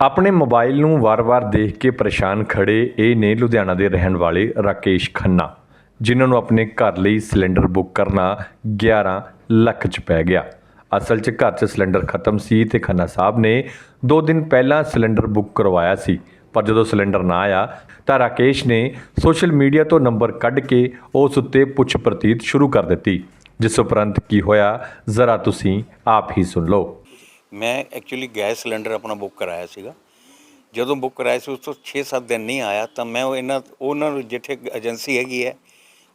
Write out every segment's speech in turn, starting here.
ਆਪਣੇ ਮੋਬਾਈਲ ਨੂੰ ਵਾਰ-ਵਾਰ ਦੇਖ ਕੇ ਪਰੇਸ਼ਾਨ ਖੜੇ ਇਹ ਨੇ ਲੁਧਿਆਣਾ ਦੇ ਰਹਿਣ ਵਾਲੇ ਰਾਕੇਸ਼ ਖੰਨਾ, ਜਿਨ੍ਹਾਂ ਨੂੰ ਆਪਣੇ ਘਰ ਲਈ ਸਿਲੰਡਰ ਬੁੱਕ ਕਰਨਾ 11 ਲੱਖ ਚ ਪੈ ਗਿਆ। ਅਸਲ 'ਚ ਘਰ 'ਚ ਸਿਲੰਡਰ ਖਤਮ ਸੀ ਤੇ ਖੰਨਾ ਸਾਹਿਬ ਨੇ 2 ਦਿਨ ਪਹਿਲਾਂ ਸਿਲੰਡਰ ਬੁੱਕ ਕਰਵਾਇਆ ਸੀ, ਪਰ ਜਦੋਂ ਸਿਲੰਡਰ ਨਾ ਆਇਆ ਤਾਂ ਰਾਕੇਸ਼ ਨੇ ਸੋਸ਼ਲ ਮੀਡੀਆ ਤੋਂ ਨੰਬਰ ਕੱਢ ਕੇ ਉਸ ਉੱਤੇ ਪੁੱਛ ਪ੍ਰਤੀਤ ਸ਼ੁਰੂ ਕਰ ਦਿੱਤੀ, ਜਿਸ ਉਪਰੰਤ ਕੀ ਹੋਇਆ, ਜ਼ਰਾ ਤੁਸੀਂ ਆਪ ਹੀ ਸੁਣ ਲਓ। ਮੈਂ ਐਕਚੁਅਲੀ ਗੈਸ ਸਿਲੰਡਰ ਆਪਣਾ ਬੁੱਕ ਕਰਾਇਆ ਸੀਗਾ। ਜਦੋਂ ਬੁੱਕ ਕਰਾਇਆ ਸੀ, ਉਸ ਤੋਂ 6-7 ਦਿਨ ਨਹੀਂ ਆਇਆ, ਤਾਂ ਮੈਂ ਉਹ ਇਹਨਾਂ, ਉਹਨਾਂ ਨੂੰ ਜਿੱਥੇ ਏਜੰਸੀ ਹੈਗੀ ਹੈ,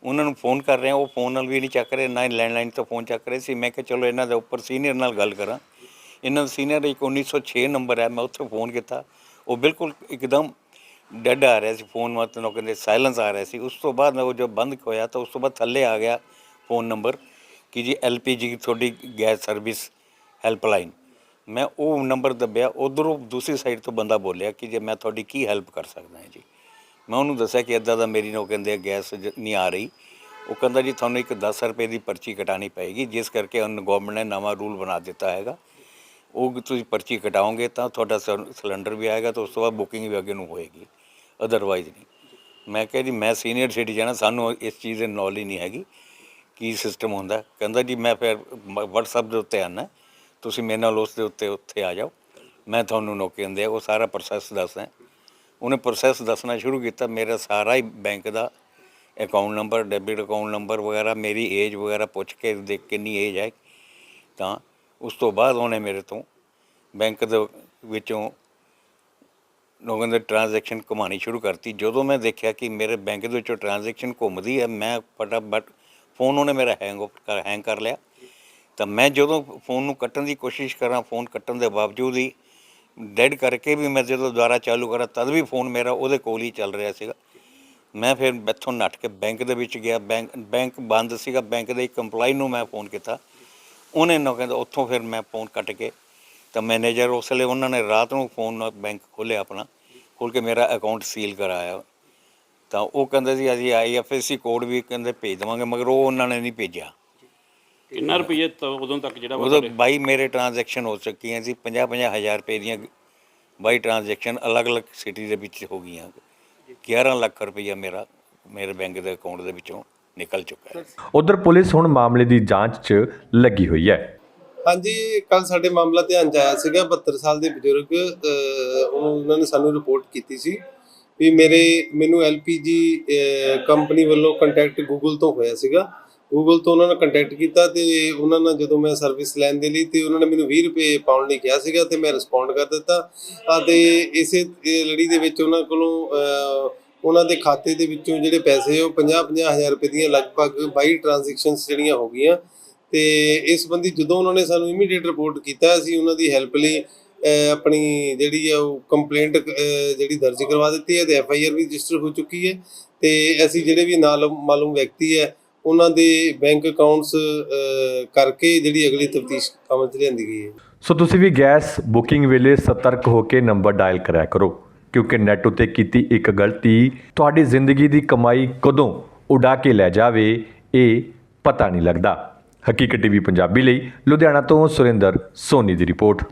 ਉਹਨਾਂ ਨੂੰ ਫੋਨ ਕਰ ਰਿਹਾ, ਉਹ ਫੋਨ ਨਾਲ ਵੀ ਨਹੀਂ ਚੱਕ ਰਹੇ, ਨਾ ਹੀ ਲੈਂਡਲਾਈਨ ਤੋਂ ਫੋਨ ਚੱਕ ਰਹੇ ਸੀ। ਮੈਂ ਕਿਹਾ, ਚਲੋ, ਇਹਨਾਂ ਦੇ ਉੱਪਰ ਸੀਨੀਅਰ ਨਾਲ ਗੱਲ ਕਰਾਂ। ਇਹਨਾਂ ਦਾ ਸੀਨੀਅਰ ਇੱਕ 1906 ਨੰਬਰ ਹੈ, ਮੈਂ ਉੱਥੇ ਫੋਨ ਕੀਤਾ। ਉਹ ਬਿਲਕੁਲ ਇੱਕਦਮ ਡੈਡ ਆ ਰਿਹਾ ਸੀ ਫੋਨ ਮਤਲਬ ਕਹਿੰਦੇ ਸਾਇਲੈਂਸ ਆ ਰਿਹਾ ਸੀ। ਉਸ ਤੋਂ ਬਾਅਦ ਮੈਂ ਉਹ ਜੋ ਬੰਦ ਹੋਇਆ, ਤਾਂ ਉਸ ਤੋਂ ਬਾਅਦ ਥੱਲੇ ਆ ਗਿਆ ਫੋਨ ਨੰਬਰ ਕਿ ਜੀ ਐਲਪੀਜੀ ਤੁਹਾਡੀ ਗੈਸ ਸਰਵਿਸ ਹੈਲਪਲਾਈਨ ਮੈਂ ਉਹ ਨੰਬਰ ਦੱਬਿਆ, ਉਧਰੋਂ ਦੂਸਰੀ ਸਾਈਡ ਤੋਂ ਬੰਦਾ ਬੋਲਿਆ ਕਿ ਜੇ ਮੈਂ ਤੁਹਾਡੀ ਕੀ ਹੈਲਪ ਕਰ ਸਕਦਾ ਹਾਂ ਜੀ। ਮੈਂ ਉਹਨੂੰ ਦੱਸਿਆ ਕਿ ਇਦਾਂ ਦਾ ਮੇਰੀ ਨੋ ਕਹਿੰਦੇ ਗੈਸ ਨਹੀਂ ਆ ਰਹੀ। ਉਹ ਕਹਿੰਦਾ ਜੀ, ਤੁਹਾਨੂੰ ਇੱਕ 10 ਰੁਪਏ ਦੀ ਪਰਚੀ ਕਟਾਣੀ ਪਏਗੀ, ਜਿਸ ਕਰਕੇ ਹੁਣ ਗਵਰਨਮੈਂਟ ਨੇ ਨਵਾਂ ਰੂਲ ਬਣਾ ਦਿੱਤਾ ਹੈਗਾ। ਉਹ ਤੁਸੀਂ ਪਰਚੀ ਕਟਾਓਗੇ ਤਾਂ ਤੁਹਾਡਾ ਸਿਲ- ਸਿਲੰਡਰ ਵੀ ਆਏਗਾ ਤਾਂ ਉਸ ਤੋਂ ਬਾਅਦ ਬੁਕਿੰਗ ਵੀ ਅੱਗੇ ਨੂੰ ਹੋਏਗੀ। ਅਦਰਵਾਈਜ਼ ਨਹੀਂ। ਮੈਂ ਕਿਹਾ ਜੀ, ਮੈਂ ਸੀਨੀਅਰ ਸਿਟੀਜ਼ਨ ਹਾਂ, ਸਾਨੂੰ ਇਸ ਚੀਜ਼ ਦੀ ਨੌਲੇਜ ਨਹੀਂ ਹੈਗੀ। ਕੀ ਸਿਸਟਮ ਹੁੰਦਾ? ਕਹਿੰਦਾ ਜੀ, ਮੈਂ ਫਿਰ WhatsApp ਦੇ ਉੱਤੇ ਆਨਾ। ਤੁਸੀਂ ਮੇਰੇ ਨਾਲ ਉਸ ਦੇ ਉੱਤੇ ਉੱਥੇ ਆ ਜਾਓ। ਮੈਂ ਤੁਹਾਨੂੰ ਨੌਕਰੀ ਹੁੰਦੇ ਆ, ਉਹ ਸਾਰਾ ਪ੍ਰੋਸੈਸ ਦੱਸਦਾ ਉਹਨੇ ਪ੍ਰੋਸੈਸ ਦੱਸਣਾ ਸ਼ੁਰੂ ਕੀਤਾ, ਮੇਰਾ ਸਾਰਾ ਹੀ ਬੈਂਕ ਦਾ account number debit account number ਵਗੈਰਾ, ਮੇਰੀ ਏਜ ਵਗੈਰਾ ਪੁੱਛ ਕੇ ਦੇਖ ਕਿੰਨੀ ਏਜ ਹੈ। ਤਾਂ ਉਸ ਤੋਂ ਬਾਅਦ ਉਹਨੇ ਮੇਰੇ ਤੋਂ ਬੈਂਕ ਦੇ ਵਿੱਚੋਂ ਲੋਕਾਂ ਦੇ ਟ੍ਰਾਂਜੈਕਸ਼ਨ ਘੁਮਾਣੀ ਸ਼ੁਰੂ ਕਰਤੀ। ਜਦੋਂ ਮੈਂ ਦੇਖਿਆ ਕਿ ਮੇਰੇ ਬੈਂਕ ਦੇ ਵਿੱਚੋਂ ਟ੍ਰਾਂਜੈਕਸ਼ਨ ਘੁੰਮਦੀ ਹੈ, ਮੈਂ ਫਟਾਫਟ ਫੋਨ ਉਹਨੇ ਮੇਰਾ ਹੈਂਗ ਕਰ ਹੈਂਗ ਕਰ ਲਿਆ। ਤਾਂ ਮੈਂ ਜਦੋਂ ਫੋਨ ਨੂੰ ਕੱਟਣ ਦੀ ਕੋਸ਼ਿਸ਼ ਕਰਾਂ, ਫੋਨ ਕੱਟਣ ਦੇ ਬਾਵਜੂਦ ਹੀ ਡੈਡ ਕਰਕੇ ਵੀ ਮੈਂ ਜਦੋਂ ਦੁਬਾਰਾ ਚਾਲੂ ਕਰਾਂ, ਤਦ ਵੀ ਫੋਨ ਮੇਰਾ ਉਹਦੇ ਕੋਲ ਹੀ ਚੱਲ ਰਿਹਾ ਸੀਗਾ। ਮੈਂ ਫਿਰ ਮੈਥੋਂ ਨੱਠ ਕੇ ਬੈਂਕ ਦੇ ਵਿੱਚ ਗਿਆ, ਬੈਂਕ ਬੈਂਕ ਬੰਦ ਸੀਗਾ, ਬੈਂਕ ਦੇ ਇੱਕ EMPLOYE ਨੂੰ ਮੈਂ ਫੋਨ ਕੀਤਾ। ਉਹਨੇ ਨਾ ਕਹਿੰਦਾ, ਉੱਥੋਂ ਫਿਰ ਮੈਂ ਫੋਨ ਕੱਟ ਕੇ ਤਾਂ ਮੈਨੇਜਰ ਉਸ ਵੇਲੇ ਉਹਨਾਂ ਨੇ ਰਾਤ ਨੂੰ ਫੋਨ ਬੈਂਕ ਖੋਲ੍ਹਿਆ ਆਪਣਾ, ਖੋਲ੍ਹ ਕੇ ਮੇਰਾ ਅਕਾਊਂਟ ਸੀਲ ਕਰਾਇਆ। ਤਾਂ ਉਹ ਕਹਿੰਦੇ ਸੀ, ਅਸੀਂ ਆਈਐਫਐਸਸੀ ਕੋਡ ਵੀ ਕਹਿੰਦੇ ਭੇਜ ਦੇਵਾਂਗੇ, ਮਗਰ ਉਹ ਉਹਨਾਂ ਨੇ ਨਹੀਂ ਭੇਜਿਆ। ਕਿੰਨਾ ਰੁਪਏ ਉਦੋਂ ਤੱਕ ਜਿਹੜਾ ਵਾ ਉਦੋਂ ਤੁਹਾਡੇ- ਬਾਈ ਮੇਰੇ ਟ੍ਰਾਂਜੈਕਸ਼ਨ ਹੋ ਚੁੱਕੀਆਂ ਸੀ 50 50 ਹਜ਼ਾਰ ਰੁਪਏ ਦੀਆਂ ਬਾਈ ਟ੍ਰਾਂਜੈਕਸ਼ਨ ਅਲੱਗ-ਅਲੱਗ ਸਿਟੀ ਦੇ ਵਿੱਚ ਹੋ ਗਈਆਂ। 11 ਲੱਖ ਰੁਪਈਆ ਮੇਰਾ ਮੇਰੇ ਬੈਂਕ ਦੇ ਅਕਾਊਂਟ ਦੇ ਵਿੱਚੋਂ ਨਿਕਲ ਚੁੱਕਾ ਹੈ। ਉਧਰ ਪੁਲਿਸ ਹੁਣ ਮਾਮਲੇ ਦੀ ਜਾਂਚ 'ਚ ਲੱਗੀ ਹੋਈ ਹੈ। ਹਾਂਜੀ ਕੱਲ ਸਾਡੇ ਮਾਮਲਾ ਧਿਆਨ ਚ ਆਇਆ ਸੀਗਾ 72 ਸਾਲ ਦੇ ਬਜ਼ੁਰਗ ਅਹ, ਉਹ- ਉਹਨਾਂ ਨੇ ਸਾਨੂੰ ਰਿਪੋਰਟ ਕੀਤੀ ਸੀ ਵੀ ਮੇਰੇ ਮੈਨੂੰ ਐਲਪੀਜੀ ਕੰਪਨੀ ਵੱਲੋਂ ਕੰਟੈਕਟ ਗੂਗਲ ਤੋਂ ਹੋਇਆ ਸੀਗਾ। ਗੂਗਲ ਤੋਂ ਉਹਨਾਂ ਨਾਲ ਕੰਟੈਕਟ ਕੀਤਾ ਤੇ ਉਹਨਾਂ ਨਾਲ ਜਦੋਂ ਮੈਂ ਸਰਵਿਸ ਲੈਣ ਦੇ ਲਈ ਤੇ ਉਹਨਾਂ ਨੇ ਮੈਨੂੰ 20 ਰੁਪਏ ਪਾਉਣ ਲਈ ਕਿਹਾ ਸੀਗਾ ਤੇ ਮੈਂ ਰਿਸਪੌਂਡ ਕਰ ਦਿੱਤਾ। ਅਤੇ ਇਸੇ ਲੜੀ ਦੇ ਵਿੱਚ ਉਹਨਾਂ ਕੋਲੋਂ ਉਹਨਾਂ ਦੇ ਖਾਤੇ ਦੇ ਵਿੱਚੋਂ ਜਿਹੜੇ ਪੈਸੇ ਉਹ 50-50 ਹਜ਼ਾਰ ਰੁਪਏ ਦੀਆਂ ਲਗਭਗ 22 ਟ੍ਰਾਂਜੈਕਸ਼ਨਸ ਜਿਹੜੀਆਂ ਹੋ ਗਈਆਂ। ਤੇ ਇਸ ਸੰਬੰਧੀ ਜਦੋਂ ਉਹਨਾਂ ਨੇ ਸਾਨੂੰ ਇਮੀਡੀਏਟ ਰਿਪੋਰਟ ਕੀਤਾ, ਅਸੀਂ ਉਹਨਾਂ ਦੀ ਹੈਲਪ ਲਈ ਆਪਣੀ ਜਿਹੜੀ ਆ ਉਹ ਕੰਪਲੇਂਟ ਜਿਹੜੀ ਦਰਜ ਕਰਵਾ ਦਿੱਤੀ ਹੈ ਤੇ ਐਫ ਆਈ ਆਰ ਵੀ ਰਜਿਸਟਰ ਹੋ ਚੁੱਕੀ ਹੈ। ਤੇ ਅਸੀਂ ਜਿਹੜੇ ਵੀ ਨਾਲ ਮਾਲੂਮ ਵਿਅਕਤੀ ਹੈ ਉਹਨਾਂ ਦੇ ਬੈਂਕ ਅਕਾਊਂਟਸ ਕਰਕੇ ਜਿਹੜੀ ਅਗਲੀ ਤਫਤੀਸ਼ ਕੰਮ 'ਚ ਲਿਆਂਦੀ ਗਈ ਹੈ। ਸੋ ਤੁਸੀਂ ਵੀ ਗੈਸ ਬੁਕਿੰਗ ਵੇਲੇ ਸਤਰਕ ਹੋ ਕੇ ਨੰਬਰ ਡਾਇਲ ਕਰਿਆ ਕਰੋ, ਕਿਉਂਕਿ ਨੈਟ ਉਤੇ ਕੀਤੀ ਇੱਕ ਗਲਤੀ ਤੁਹਾਡੀ ਜ਼ਿੰਦਗੀ ਦੀ ਕਮਾਈ ਕਦੋਂ ਉਡਾ ਕੇ ਲੈ ਜਾਵੇ, ਇਹ ਪਤਾ ਨਹੀਂ ਲੱਗਦਾ। ਹਕੀਕਤ ਟੀਵੀ ਪੰਜਾਬੀ ਲਈ, ਲੁਧਿਆਣਾ ਤੋਂ ਸੁਰਿੰਦਰ ਸੋਨੀ ਦੀ ਰਿਪੋਰਟ।